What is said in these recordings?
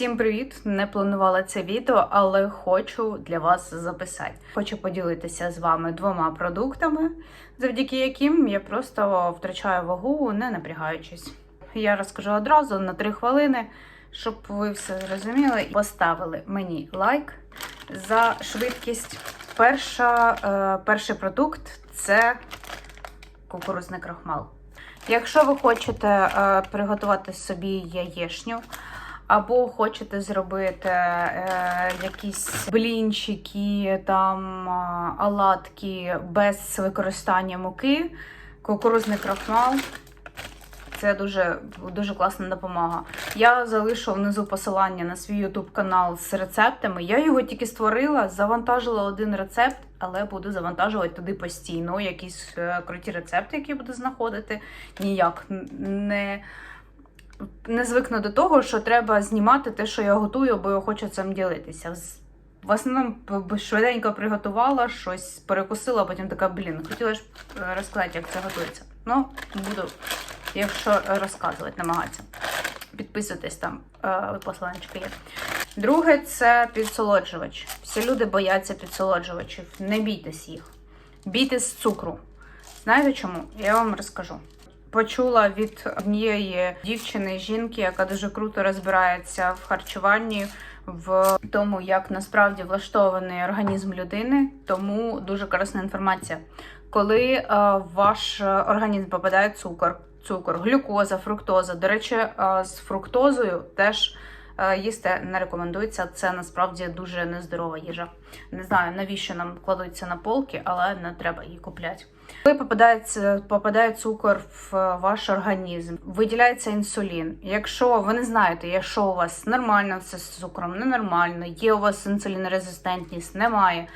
Всім привіт! Не планувала це відео, але хочу для вас записати. Хочу поділитися з вами двома продуктами, завдяки яким я просто втрачаю вагу, не напрягаючись. Я розкажу одразу на 3 хвилини, щоб ви все зрозуміли поставили мені лайк за швидкість. Перша, е, перший продукт це кукурузний крахмал. Якщо ви хочете е, приготувати собі яєшню, або хочете зробити е, якісь блінчики, там е, оладки без використання муки, кукурузний крахмал. Це дуже, дуже класна допомога. Я залишу внизу посилання на свій YouTube канал з рецептами. Я його тільки створила, завантажила один рецепт, але буду завантажувати туди постійно. Якісь е, круті рецепти, які буду знаходити. Ніяк не, не звикну до того, що треба знімати те, що я готую, бо я хочу цим ділитися. В основному швиденько приготувала, щось перекусила, а потім така, блін, хотіла ж е, розказати, як це готується. Ну, буду якщо розказувати, намагатися. Підписуйтесь там, е, посиланчики є. Друге це підсолоджувач. Всі люди бояться підсолоджувачів. Не бійтесь їх. Бійтесь цукру. Знаєте чому? Я вам розкажу. Почула від однієї дівчини, жінки, яка дуже круто розбирається в харчуванні, в тому, як насправді влаштований організм людини. Тому дуже корисна інформація. Коли е, в ваш організм попадає цукор, цукор, глюкоза, фруктоза. До речі, е, з фруктозою теж їсти не рекомендується. Це насправді дуже нездорова їжа. Не знаю, навіщо нам кладуться на полки, але не треба її купляти. Коли попадає, попадає цукор в е, ваш організм, виділяється інсулін. Якщо ви не знаєте, якщо у вас нормально все з цукром, ненормально, є у вас інсулінорезистентність, немає.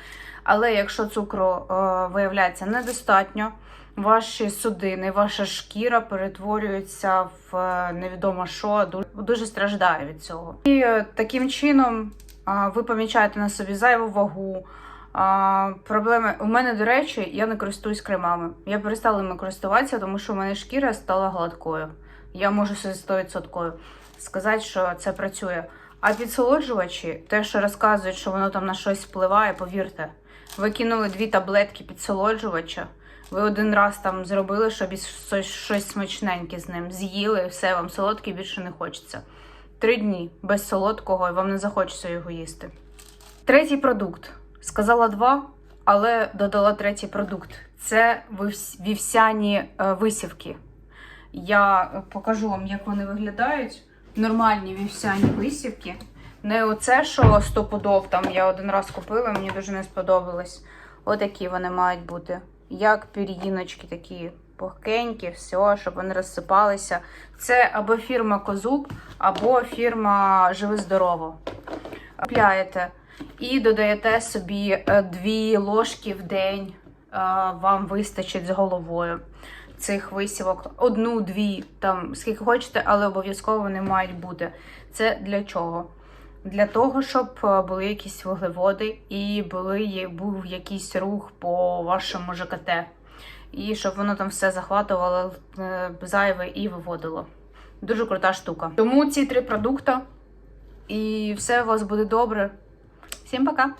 Але якщо цукру е, виявляється недостатньо, ваші судини, ваша шкіра перетворюється в е, невідомо що, дуже страждає від цього. І е, таким чином ви помічаєте на собі зайву вагу. Проблеми у мене, до речі, я не користуюсь кремами. Я перестала ними користуватися, тому що у мене шкіра стала гладкою. Я можу собі 100% сказати, що це працює. А підсолоджувачі, те, що розказують, що воно там на щось впливає, повірте. Ви кинули дві таблетки підсолоджувача. Ви один раз там зробили, щоб щось, щось смачненьке з ним з'їли, і все, вам солодкий більше не хочеться. Три дні без солодкого, і вам не захочеться його їсти. Третій продукт. Сказала два, але додала третій продукт. Це вівсяні е, висівки. Я покажу вам, як вони виглядають. Нормальні вівсяні висівки. Не оце, що стопудов там я один раз купила, мені дуже не сподобалось. Отакі вони мають бути. Як пір'їночки такі пухкенькі, все, щоб вони розсипалися. Це або фірма Козуб, або фірма Живи здорово. Купляєте і додаєте собі е, дві ложки в день. Е, Вам вистачить з головою цих висівок. Одну-дві, там скільки хочете, але обов'язково вони мають бути. Це для чого? Для того, щоб е, були якісь вуглеводи і були, був якийсь рух по вашому ЖКТ. І щоб воно там все захватувало е, зайве і виводило. Дуже крута штука. Тому ці три продукти, і все у вас буде добре. Всім пока!